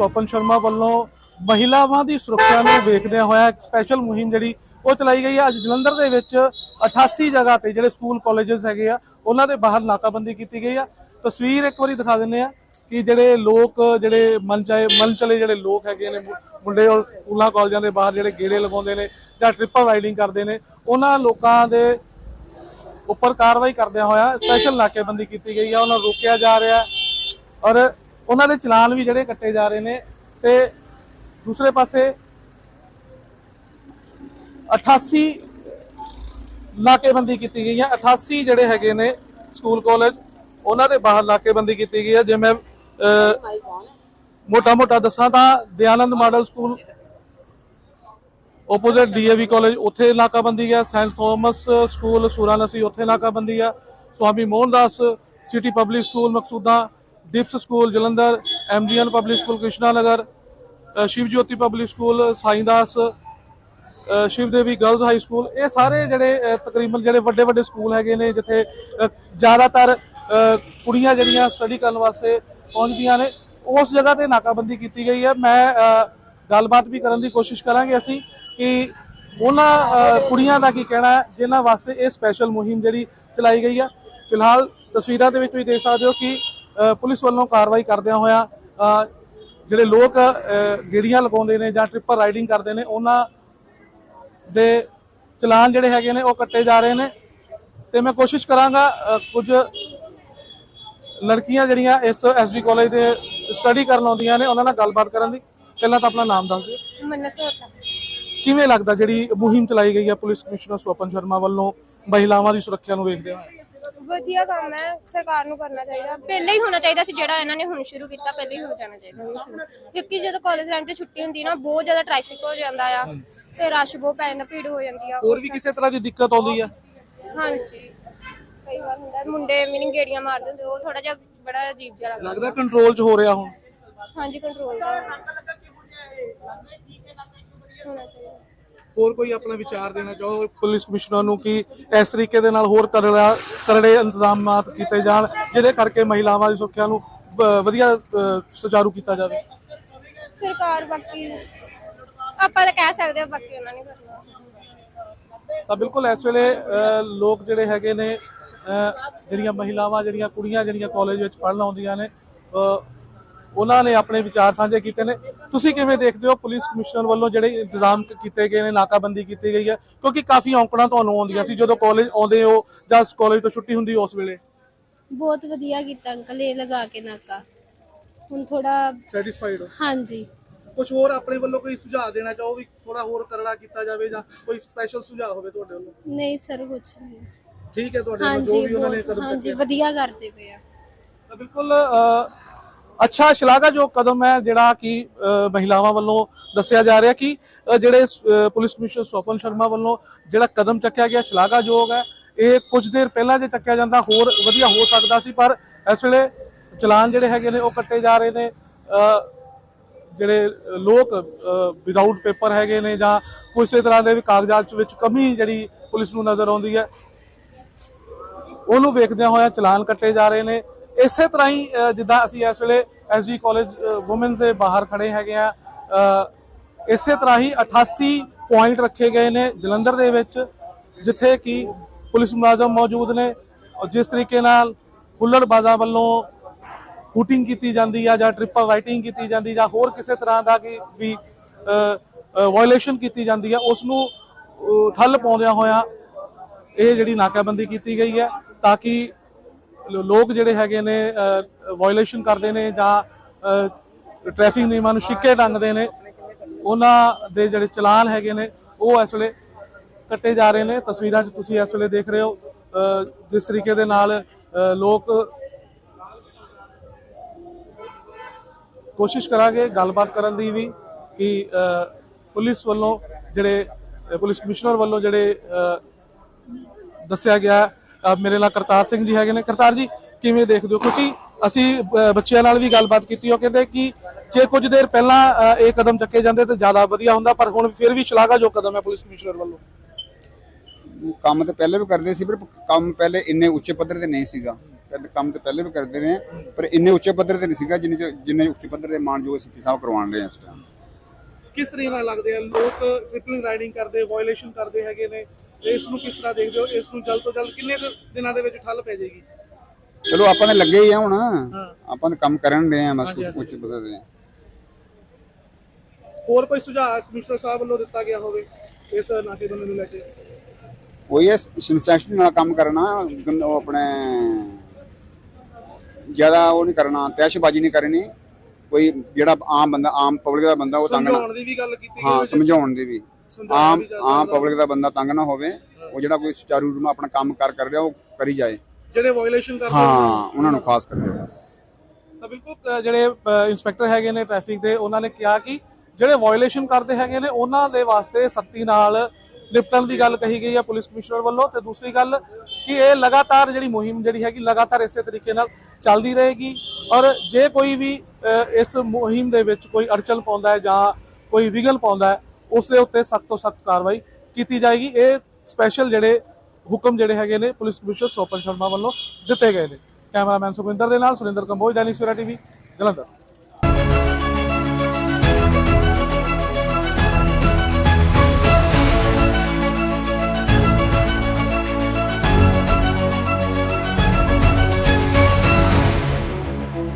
ਸਵਪਨ ਸ਼ਰਮਾ ਵੱਲੋਂ ਮਹਿਲਾਵਾਂ ਦੀ ਸੁਰੱਖਿਆ ਨੂੰ ਵੇਖਦਿਆਂ ਹੋਇਆ ਇੱਕ ਸਪੈਸ਼ਲ ਮੁਹਿੰਮ ਜਿਹੜੀ ਉਹ ਚਲਾਈ ਗਈ ਹੈ। ਅੱਜ ਜਲੰਧਰ ਦੇ ਵਿੱਚ 88 ਜਗ੍ਹਾ ਤੇ ਜਿਹੜੇ ਸਕੂਲ ਕਾਲਜਸ ਹੈਗੇ ਆ, ਉਹਨਾਂ ਦੇ ਬਾਹਰ ਨਾਕਾਬੰਦੀ ਕੀਤੀ ਗਈ ਆ। ਤਸਵੀਰ ਇੱਕ ਵਾਰੀ ਦਿਖਾ ਦਿੰਦੇ ਆ ਕਿ ਜਿਹੜੇ ਲੋਕ, ਜਿਹੜੇ ਮਨ ਚਾਹੇ ਮਨ ਚਲੇ ਜਿਹੜੇ ਲੋਕ ਹੈਗੇ ਨੇ ਮੁੰਡੇ ਉਹ ਸਕੂਲਾਂ ਕਾਲਜਾਂ ਦੇ ਬਾਹਰ ਜਿਹੜੇ ਗੇੜੇ ਲਗਾਉਂਦੇ ਨੇ ਜਾਂ ਟ੍ਰਿਪਲ ਰਾਈਡਿੰਗ ਕਰਦੇ ਨੇ, ਉਹਨਾਂ ਲੋਕਾਂ ਦੇ ਉੱਪਰ ਕਾਰਵਾਈ ਕਰਦਿਆਂ ਹੋਇਆ ਸਪੈਸ਼ਲ ਨਾਕੇਬੰਦੀ ਕੀਤੀ ਗਈ ਆ। ਉਹਨਾਂ ਨੂੰ ਰੋਕਿਆ ਜਾ ਰਿਹਾ ਔਰ ਉਹਨਾਂ ਦੇ ਚਲਾਨ ਵੀ ਜਿਹੜੇ ਕੱਟੇ ਜਾ ਰਹੇ ਨੇ ਤੇ ਦੂਸਰੇ ਪਾਸੇ 88 ਨਾਕੇਬੰਦੀ ਕੀਤੀ ਗਈ ਹੈ। 88 ਜਿਹੜੇ ਹੈਗੇ ਨੇ ਸਕੂਲ, ਕਾਲਜ, ਉਹਨਾਂ ਦੇ ਬਾਹਰ ਨਾਕੇਬੰਦੀ ਕੀਤੀ ਗਈ ਹੈ। ਜੇ ਮੈਂ ਮੋਟਾ ਮੋਟਾ ਦੱਸਾਂ ਤਾਂ Dayanand model school opposite DAV college ਉੱਥੇ ਨਾਕਾਬੰਦੀ ਹੈ। ਸੈਂਟ ਥੋਮਸ ਸਕੂਲ ਸੂਰਾਨਸੀ ਉੱਥੇ ਨਾਕਾਬੰਦੀ ਹੈ। Swami Mohandas city public school Maksuda ਡਿਫਸ school Jalandhar MGN public school Krishna Nagar Shiv Jyoti public school Saindas Shiv Devi girls high school ਇਹ ਸਾਰੇ ਜਿਹੜੇ ਤਕਰੀਬਨ ਜਿਹੜੇ ਵੱਡੇ ਵੱਡੇ ਸਕੂਲ ਹੈਗੇ ਨੇ, ਜਿੱਥੇ ਜ਼ਿਆਦਾਤਰ ਕੁੜੀਆਂ ਜਿਹੜੀਆਂ ਸਟੱਡੀ ਕਰਨ ਵਾਸਤੇ ਪਹੁੰਚਦੀਆਂ ਨੇ, ਉਸ ਜਗ੍ਹਾ ਤੇ ਨਾਕਾਬੰਦੀ ਕੀਤੀ ਗਈ ਹੈ। ਮੈਂ ਗੱਲਬਾਤ ਵੀ ਕਰਨ ਦੀ ਕੋਸ਼ਿਸ਼ ਕਰਾਂਗੇ ਅਸੀਂ ਕਿ ਉਹਨਾਂ ਕੁੜੀਆਂ ਦਾ ਕੀ ਕਹਿਣਾ ਹੈ, ਜਿਨ੍ਹਾਂ ਵਾਸਤੇ ਇਹ ਸਪੈਸ਼ਲ ਮੁਹਿੰਮ ਜਿਹੜੀ ਚਲਾਈ ਗਈ ਹੈ। ਫਿਲਹਾਲ ਤਸਵੀਰਾਂ ਦੇ ਵਿੱਚ ਤੁਸੀਂ ਦੇਖ ਸਕਦੇ ਹੋ ਕਿ ਪੁਲਿਸ ਵੱਲੋਂ ਕਾਰਵਾਈ ਕਰਦਿਆਂ ਹੋਇਆ ਜਿਹੜੇ ਲੋਕ ਗੇੜੀਆਂ ਲਗਾਉਂਦੇ ਨੇ ਜਾਂ ਟ੍ਰਿਪਲ ਰਾਈਡਿੰਗ ਕਰਦੇ ਨੇ ਉਹਨਾਂ ਦੇ ਚਲਾਨ ਜਿਹੜੇ ਹੈਗੇ ਨੇ ਉਹ ਕੱਟੇ ਜਾ ਰਹੇ ਨੇ। ਤੇ ਮੈਂ ਕੋਸ਼ਿਸ਼ ਕਰਾਂਗਾ ਕੁਝ ਲੜਕੀਆਂ ਜਿਹੜੀਆਂ ਇਸ ਐਸਜੀ ਕਾਲਜ ਦੇ ਸਟੱਡੀ ਕਰਨ ਆਉਂਦੀਆਂ ਨੇ ਉਹਨਾਂ ਨਾਲ ਗੱਲਬਾਤ ਕਰਨ ਦੀ। ਪਹਿਲਾਂ ਤਾਂ ਆਪਣਾ ਨਾਮ ਦੱਸ ਦਿਓ। ਕਿਵੇਂ ਲੱਗਦਾ ਜਿਹੜੀ ਮੁਹਿੰਮ ਚਲਾਈ ਗਈ ਹੈ ਪੁਲਿਸ ਕਮਿਸ਼ਨਰ ਸਵਪਨ ਸ਼ਰਮਾ ਵੱਲੋਂ ਮਹਿਲਾਵਾਂ ਦੀ ਸੁਰੱਖਿਆ ਨੂੰ ਵੇਖਦੇ ਹੋਏ? ਵਧੀਆ ਕੰਮ ਹੈ ਸਰਕਾਰ ਨੂੰ ਕਰਨਾ ਚਾਹੀਦਾ। ਪਹਿਲੇ ਹੀ ਹੋਣਾ ਚਾਹੀਦਾ ਸੀ ਜਿਹੜਾ ਇਹਨਾਂ ਨੇ ਹੁਣ ਸ਼ੁਰੂ ਕੀਤਾ ਪਹਿਲੇ ਹੀ ਹੋ ਜਾਣਾ ਚਾਹੀਦਾ ਸੀ। ਕਿਉਂਕਿ ਜਦੋਂ ਕਾਲਜ ਟਾਈਮ ਤੇ ਛੁੱਟੀ ਹੁੰਦੀ ਨਾ ਬਹੁਤ ਜ਼ਿਆਦਾ ਟ੍ਰੈਫਿਕ ਹੋ ਜਾਂਦਾ ਆ ਤੇ ਰਸ਼ ਬਹੁਤ ਪੈ ਜਾਂਦਾ ਭੀੜ ਹੋ ਜਾਂਦੀ ਆ। ਹੋਰ ਵੀ ਕਿਸੇ ਤਰ੍ਹਾਂ ਦੀ ਦਿੱਕਤ ਆਉਂਦੀ ਹੈ ਹਾਂਜੀ। ਕਈ ਵਾਰ ਹੁੰਦਾ ਮੁੰਡੇ ਮੀਨਿੰਗ ਗੇੜੀਆਂ ਮਾਰ ਦਿੰਦੇ ਉਹ ਥੋੜਾ ਜਿਹਾ ਬੜਾ ਅਜੀਬ ਜਿਹਾ ਲੱਗਦਾ। ਲੱਗਦਾ ਕੰਟਰੋਲ 'ਚ ਹੋ ਰਿਹਾ ਹੁਣ। ਹਾਂਜੀ ਕੰਟਰੋਲ ਦਾ। ਹੋਣਾ ਚਾਹੀਦਾ। ਹੋਰ ਕੋਈ ਆਪਣਾ ਵਿਚਾਰ ਦੇਣਾ ਚਾਹੋ ਪੁਲਿਸ ਕਮਿਸ਼ਨਰ ਨੂੰ ਕਿ ਇਸ ਤਰੀਕੇ ਦੇ ਨਾਲ ਹੋਰ ਕਰੜਾ ਕਰੜੇ ਇੰਤਜ਼ਾਮਾਤ ਕੀਤੇ ਜਾਣ ਜਿਹਦੇ ਕਰਕੇ ਮਹਿਲਾਵਾਂ ਦੀ ਸੁਰੱਖਿਆ ਨੂੰ ਵਧੀਆ ਅ, ਸੁਚਾਰੂ ਕੀਤਾ ਜਾਵੇ? ਸਰਕਾਰ ਬਾਕੀ ਆਪਾਂ ਤਾਂ ਕਹਿ ਸਕਦੇ ਹਾਂ ਬਾਕੀ ਉਹਨਾਂ ਨੇ ਕਰਨਾ। ਤਾਂ ਬਿਲਕੁਲ ਇਸ ਵੇਲੇ ਅ, ਲੋਕ ਜਿਹੜੇ ਹੈਗੇ ਨੇ ਅ, ਜਿਹੜੀਆਂ ਮਹਿਲਾਵਾਂ ਜਿਹੜੀਆਂ ਕੁੜੀਆਂ ਜਿਹੜੀਆਂ ਕਾਲਜ ਵਿੱਚ ਪੜ੍ਹਨ ਆਉਂਦੀਆਂ ਨੇ ਅ, ਉਹਨਾਂ ਨੇ ਆਪਣੇ ਵਿਚਾਰ ਸਾਂਝੇ ਕੀਤੇ ਨੇ। ਤੁਸੀਂ ਕਿਵੇਂ ਦੇਖਦੇ ਹੋ ਪੁਲਿਸ ਕਮਿਸ਼ਨਰ ਵੱਲੋਂ ਜਿਹੜੇ ਇੰਤਜ਼ਾਮ ਕੀਤੇ ਗਏ ਨੇ ਨਾਕਾਬੰਦੀ ਕੀਤੀ ਗਈ ਹੈ? ਕਿਉਂਕਿ ਕਾਫੀ ਔਂਕੜਾਂ ਤੁਹਾਨੂੰ ਆਉਂਦੀਆਂ ਸੀ ਜਦੋਂ ਕਾਲਜ ਆਉਂਦੇ ਹੋ ਜਾਂ ਕਾਲਜ ਤੋਂ ਛੁੱਟੀ ਹੁੰਦੀ ਉਸ ਵੇਲੇ। ਬਹੁਤ ਵਧੀਆ ਕੀਤਾ ਅੰਕਲ ਇਹ ਲਗਾ ਕੇ ਨਾਕਾ। ਹੁਣ ਥੋੜਾ ਸੈਟੀਸਫਾਈਡ ਹੋ? ਹਾਂਜੀ। ਕੁਝ ਹੋਰ ਆਪਣੇ ਵੱਲੋਂ ਕੋਈ ਸੁਝਾਅ ਦੇਣਾ ਚਾਹੋ ਵੀ ਥੋੜਾ ਹੋਰ ਕਰੜਾ ਕੀਤਾ ਜਾਵੇ ਜਾਂ ਕੋਈ ਸਪੈਸ਼ਲ ਸੁਝਾਅ ਹੋਵੇ ਤੁਹਾਡੇ ਵੱਲੋਂ? ਨਹੀਂ ਸਰ ਕੁਛ ਨਹੀਂ। ਠੀਕ ਹੈ ਤੁਹਾਡੇ ਵੱਲੋਂ ਜੋ ਹਾਂਜੀ ਵੀ ਉਹਨਾਂ ਨੇ ਬਹੁਤ ਕਦਮ ਹਾਂਜੀ ਵਧੀਆ ਕਰਦੇ ਪਏ ਆ। ਤਾਂ ਬਿਲਕੁਲ ਅ, ਅੱਛਾ ਸ਼ਲਾਘਾਯੋਗ ਕਦਮ ਹੈ ਜਿਹੜਾ ਕਿ ਮਹਿਲਾਵਾਂ ਵੱਲੋਂ ਦੱਸਿਆ ਜਾ ਰਿਹਾ ਕਿ ਜਿਹੜੇ ਪੁਲਿਸ ਕਮਿਸ਼ਨਰ ਸਵਪਨ ਸ਼ਰਮਾ ਵੱਲੋਂ ਜਿਹੜਾ ਕਦਮ ਚੱਕਿਆ ਗਿਆ, ਸ਼ਲਾਘਾਯੋਗ ਹੈ। ਇਹ ਕੁਝ ਦੇਰ ਪਹਿਲਾਂ ਜੇ ਚੱਕਿਆ ਜਾਂਦਾ, ਹੋਰ ਵਧੀਆ ਹੋ ਸਕਦਾ ਸੀ, ਪਰ ਇਸ ਵੇਲੇ ਚਲਾਨ ਜਿਹੜੇ ਹੈਗੇ ਨੇ, ਉਹ ਕੱਟੇ ਜਾ ਰਹੇ ਨੇ। ਜਿਹੜੇ ਲੋਕ ਵਿਦਆਊਟ ਪੇਪਰ ਹੈਗੇ ਨੇ ਜਾਂ ਕਿਸੇ ਤਰ੍ਹਾਂ ਦੇ ਵੀ ਕਾਗਜ਼ਾਤ ਵਿੱਚ ਕਮੀ ਜਿਹੜੀ ਪੁਲਿਸ ਨੂੰ ਨਜ਼ਰ ਆਉਂਦੀ ਹੈ, ਉਹਨੂੰ ਵੇਖਦਿਆਂ ਹੋਇਆ ਚਲਾਨ ਕੱਟੇ ਜਾ ਰਹੇ ਨੇ। ਇਸੇ ਤਰ੍ਹਾਂ ਹੀ ਜਿੱਦਾਂ ਅਸੀਂ ਇਸ ਵੇਲੇ ਐਸਜੀ ਕਾਲਜ ਔਮਨਸ ਦੇ ਬਾਹਰ ਖੜੇ ਹੈਗੇ ਆ ਇਸੇ ਤਰ੍ਹਾਂ ਹੀ 88 ਪੁਆਇੰਟ ਰੱਖੇ ਗਏ ਨੇ ਜਲੰਧਰ ਦੇ ਵਿੱਚ, ਜਿੱਥੇ ਕਿ ਪੁਲਿਸ ਮੁਲਾਜ਼ਮ ਮੌਜੂਦ ਨੇ। ਔਰ ਜਿਸ ਤਰੀਕੇ ਨਾਲ ਹੁੱਲੜਬਾਜ਼ਾਂ ਵੱਲੋਂ ਹੂਟਿੰਗ ਕੀਤੀ ਜਾਂਦੀ ਆ ਜਾਂ ਟ੍ਰਿਪਲ ਰਾਈਟਿੰਗ ਕੀਤੀ ਜਾਂਦੀ ਜਾਂ ਹੋਰ ਕਿਸੇ ਤਰ੍ਹਾਂ ਦਾ ਕੀ ਵੀ ਵਾਇਲੇਸ਼ਨ ਕੀਤੀ ਜਾਂਦੀ ਆ, ਉਸ ਨੂੰ ਠੱਲ ਪਾਉਂਦਿਆਂ ਹੋਇਆਂ ਇਹ ਜਿਹੜੀ ਨਾਕਾਬੰਦੀ ਕੀਤੀ ਗਈ ਹੈ ਤਾਂ ਕਿ ਲੋਕ ਜਿਹੜੇ ਹੈਗੇ ਨੇ ਵਾਇਓਲੇਸ਼ਨ ਕਰਦੇ ਨੇ ਜਾਂ ਟ੍ਰੈਫਿਕ ਨਿਯਮਾਂ ਨੂੰ ਛਿੱਕੇ ਟੰਗਦੇ ਨੇ, ਉਹਨਾਂ ਦੇ ਜਿਹੜੇ ਚਲਾਨ ਹੈਗੇ ਨੇ, ਉਹ ਇਸ ਵੇਲੇ ਕੱਟੇ ਜਾ ਰਹੇ ਨੇ। ਤਸਵੀਰਾਂ 'ਚ ਤੁਸੀਂ ਇਸ ਵੇਲੇ ਦੇਖ ਰਹੇ ਹੋ ਜਿਸ ਤਰੀਕੇ ਦੇ ਨਾਲ ਲੋਕ ਕੋਸ਼ਿਸ਼ ਕਰਾਂਗੇ ਗੱਲਬਾਤ ਕਰਨ ਦੀ ਵੀ ਕਿ ਪੁਲਿਸ ਵੱਲੋਂ ਜਿਹੜੇ ਪੁਲਿਸ ਕਮਿਸ਼ਨਰ ਵੱਲੋਂ ਜਿਹੜੇ ਦੱਸਿਆ ਗਿਆ ਮੇਰੇ ਨਾਲ ਕਰਤਾਰ ਸਿੰਘ ਜੀ ਹੈਗੇ ਨੇ। ਕਰਤਾਰ ਜੀ ਕਿਵੇਂ ਦੇਖਦੇ ਹੋ? ਕਿਉਂਕਿ ਅਸੀਂ ਬੱਚਿਆਂ ਨਾਲ ਵੀ ਗੱਲਬਾਤ ਕੀਤੀ ਉਹ ਕਹਿੰਦੇ ਕਿ ਜੇ ਕੁਝ ਦੇਰ ਪਹਿਲਾਂ ਇਹ ਕਦਮ ਚੱਕੇ ਜਾਂਦੇ ਤਾਂ ਜ਼ਿਆਦਾ ਵਧੀਆ ਹੁੰਦਾ ਪਰ ਹੁਣ ਫਿਰ ਵੀ ਸ਼ਲਾਘਾਯੋਗ ਕਦਮ ਹੈ ਪੁਲਿਸ ਕਮਿਸ਼ਨਰ ਵੱਲੋਂ। ਕੰਮ ਤਾਂ ਪਹਿਲੇ ਵੀ ਕਰਦੇ ਸੀ ਪਰ ਕੰਮ ਪਹਿਲੇ ਇੰਨੇ ਉੱਚੇ ਪੱਧਰ ਤੇ ਨਹੀਂ ਸੀਗਾ। ਕੰਮ ਤੇ ਪਹਿਲੇ ਵੀ ਕਰਦੇ ਰਹੇ ਪਰ ਇੰਨੇ ਉੱਚੇ ਪੱਧਰ ਤੇ ਨਹੀਂ ਸੀਗਾ ਜਿੰਨੇ ਜਿੰਨੇ ਉੱਚੇ ਪੱਧਰ ਦੇ ਮਾਨਯੋਗ ਸਿੱਪੀ ਸਾਹਿਬ ਕਰਵਾਉਣ ਰਹੇ ਇਸ ਟਾਈਮ ਕਿਸ ਤਰੀਕੇ ਨਾਲ ਲੱਗਦੇ ਆ? ਲੋਕ ਟ੍ਰਿਪਲਿੰਗ ਰਾਈਡਿੰਗ ਕਰਦੇ ਵਾਇਓਲੇਸ਼ਨ ਕਰਦੇ ਹੈਗੇ ਨੇ। ਇਸ ਨੂੰ ਕਿਸ ਤਰ੍ਹਾਂ ਦੇਖਦੇ ਹੋ? ਇਸ ਨੂੰ ਜਲਦ ਤੋਂ ਜਲਦ ਕਿੰਨੇ ਕੁ ਦਿਨਾਂ ਦੇ ਵਿੱਚ ਠੱਲ ਪੈ ਜਾਏਗੀ? ਚਲੋ ਆਪਾਂ ਨੇ ਲੱਗੇ ਹੀ ਆ ਹੁਣ। ਆਪਾਂ ਤਾਂ ਕੰਮ ਕਰਨ ਰਹੇ ਆ ਬਸ ਉੱਚੇ ਪੱਧਰ ਤੇ ਹੋਰ ਕੋਈ ਸੁਝਾਅ ਕਮਿਸ਼ਨਰ ਸਾਹਿਬ ਵੱਲੋਂ ਦਿੱਤਾ ਗਿਆ ਹੋਵੇ ਇਸ ਨਾਕੇਬੰਦੀ ਨੂੰ ਲੈ ਕੇ? ਉਹੀ ਹੈ ਸਿਨਸੈਕਸ਼ਨ ਨਾਲ ਕੰਮ ਕਰਨਾ ਗੰ- ਉਹ ਆਪਣੇ ਜ਼ਿਆਦਾ ਉਹ ਨਹੀਂ ਕਰਨਾ ਤੈਸ਼ਬਾਜ਼ੀ ਨਹੀਂ ਕਰਨੀ। ਕੋਈ ਜਿਹੜਾ ਆਮ ਬੰਦਾ ਆਮ ਪਬਲਿਕ ਦਾ ਬੰਦਾ ਉਹ ਤੰਗ ਨਾ ਸਮਝਾਉਣ ਦੀ ਵੀ ਗੱਲ ਕੀਤੀ ਹਾਂ ਸਮਝਾਉਣ ਦੀ ਵੀ। ਆਮ ਆਮ ਪਬਲਿਕ ਦਾ ਬੰਦਾ ਤੰਗ ਨਾ ਹੋਵੇ ਉਹ ਜਿਹੜਾ ਕੋਈ ਸੁਚਾਰੂ ਰੂਪ ਨਾਲ ਆਪਣਾ ਕੰਮ ਕਾਰ ਕਰ ਰਿਹਾ ਉਹ ਕਰੀ ਜਾਏ। ਜਿਹੜੇ ਵਾਇਓਲੇਸ਼ਨ ਕਰਦੇ ਹਾਂ ਉਹਨਾਂ ਨੂੰ ਖਾਸ ਕਰਕੇ। ਤਾਂ ਬਿਲਕੁਲ ਜਿਹੜੇ ਅ, ਇੰਸਪੈਕਟਰ ਹੈਗੇ ਨੇ ਟ੍ਰੈਫਿਕ ਦੇ ਉਹਨਾਂ ਨੇ ਕਿਹਾ ਕਿ ਜਿਹੜੇ ਵਾਇਓਲੇਸ਼ਨ ਕਰਦੇ ਹੈਗੇ ਨੇ ਉਹਨਾਂ ਦੇ ਵਾਸਤੇ ਸਖਤੀ ਨਾਲ ਨਿਪਟਣ ਦੀ ਗੱਲ ਕਹੀ ਗਈ ਹੈ ਪੁਲਿਸ ਕਮਿਸ਼ਨਰ ਵੱਲੋਂ। ਤੇ ਦੂਸਰੀ ਗੱਲ ਕਿ ਇਹ ਲਗਾਤਾਰ ਜਿਹੜੀ ਮੁਹਿੰਮ ਜਿਹੜੀ ਹੈਗੀ ਲਗਾਤਾਰ ਇਸੇ ਤਰੀਕੇ ਨਾਲ ਚੱਲਦੀ ਰਹੇਗੀ। ਔਰ ਜੇ ਕੋਈ ਵੀ ਇਸ ਮੁਹਿੰਮ ਦੇ ਵਿੱਚ ਕੋਈ ਅੜਚਲ ਪਾਉਂਦਾ ਹੈ ਜਾਂ ਕੋਈ ਵਿਗਲ ਪਾਉਂਦਾ ਹੈ ਉਸ ਦੇ ਉੱਤੇ ਸਖਤ ਤੋਂ ਸਖਤ ਕਾਰਵਾਈ ਕੀਤੀ ਜਾਏਗੀ। ਇਹ ਸਪੈਸ਼ਲ ਜਿਹੜੇ ਹੁਕਮ ਜਿਹੜੇ ਹੈਗੇ ਨੇ, ਪੁਲਿਸ ਕਮਿਸ਼ਨਰ ਸੋਪਨ ਸ਼ਰਮਾ ਵੱਲੋਂ ਦਿੱਤੇ ਗਏ ਨੇ। ਕੈਮਰਾਮੈਨ ਸੁਖਵਿੰਦਰ ਦੇ ਨਾਲ ਸੁਰਿੰਦਰ ਕੰਬੋਜ, ਦੈਨਿਕ ਸਵੇਰਾ ਟੀਵੀ, ਜਲੰਧਰ।